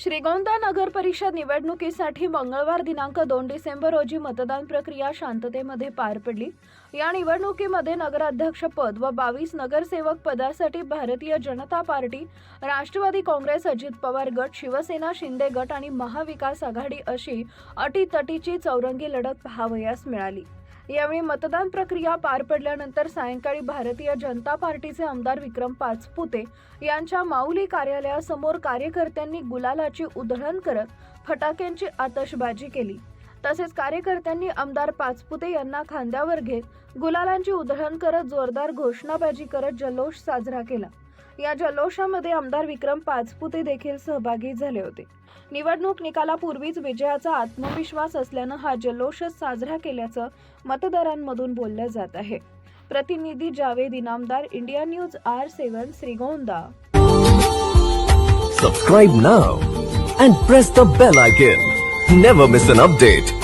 श्रीगोंदा नगर परिषद निवडणुकीसाठी मंगळवार दिनांक दोन डिसेंबर रोजी मतदान प्रक्रिया शांततेमध्ये पार पडली. या निवडणुकीमध्ये नगराध्यक्ष पद व बावीस नगरसेवक पदासाठी भारतीय जनता पार्टी राष्ट्रवादी काँग्रेस अजित पवार गट शिवसेना शिंदे गट आणि महाविकास आघाडी अशी अटीतटीची चौरंगी लढत पाहावयास मिळाली. यावेळी मतदान प्रक्रिया पार पडल्यानंतर सायंकाळी भारतीय जनता पार्टीचे आमदार विक्रम पाचपुते यांच्या माऊली कार्यालयासमोर कार्यकर्त्यांनी गुलालाची उधळण करत फटाक्यांची आतषबाजी केली. तसेच कार्यकर्त्यांनी आमदार पाचपुते यांना खांद्यावर घेत गुलालांची उधळण करत जोरदार घोषणाबाजी करत जल्लोष साजरा केला. या जल्लोषामध्ये आमदार विक्रम पाचपुते देखील सहभागी झाले होते. निवडणूक निकालापूर्वीच विजयाचा आत्मविश्वास असल्यानं हा जल्लोषच साजरा केल्याचं मतदारांमधून बोललं जात आहे. प्रतिनिधी Javed Inamdar India news R seven Shrigonda. Subscribe now and press the bell icon never miss an update